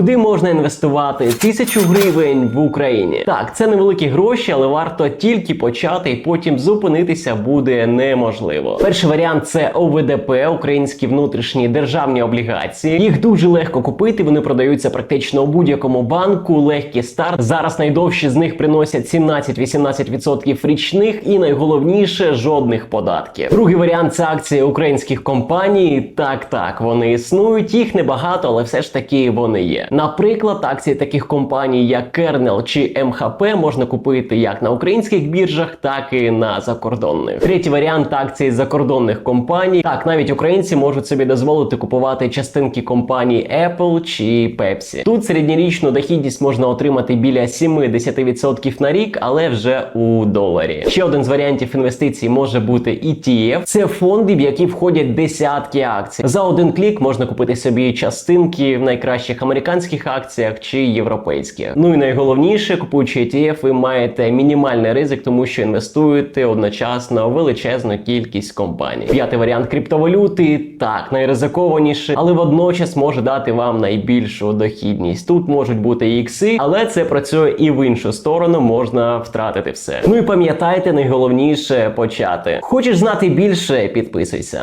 Куди можна інвестувати тисячу гривень в Україні? Так, це невеликі гроші, але варто тільки почати і потім зупинитися буде неможливо. Перший варіант це ОВДП, українські внутрішні державні облігації. Їх дуже легко купити. Вони продаються практично у будь-якому банку. Легкий старт. Зараз найдовші з них приносять 17-18% річних, і найголовніше жодних податків. Другий варіант це акції українських компаній. Так, так, вони існують. Їх небагато, але все ж таки вони є. Наприклад, акції таких компаній, як Kernel чи МХП, можна купити як на українських біржах, так і на закордонних. Третій варіант акцій закордонних компаній. Так, навіть українці можуть собі дозволити купувати частинки компаній Apple чи Pepsi. Тут середньорічну дохідність можна отримати біля 7-10% на рік, але вже у доларі. Ще один з варіантів інвестицій може бути ETF. Це фонди, в які входять десятки акцій. За один клік можна купити собі частинки в найкращих американських акціях чи європейських. Ну і найголовніше, купуючи ETF, ви маєте мінімальний ризик, тому що інвестуєте одночасно величезну кількість компаній. П'ятий варіант криптовалюти так найризикованіший, але водночас може дати вам найбільшу дохідність. Тут можуть бути ікси, але це працює і в іншу сторону, можна втратити все. Ну і пам'ятайте, найголовніше почати. Хочеш знати більше? Підписуйся.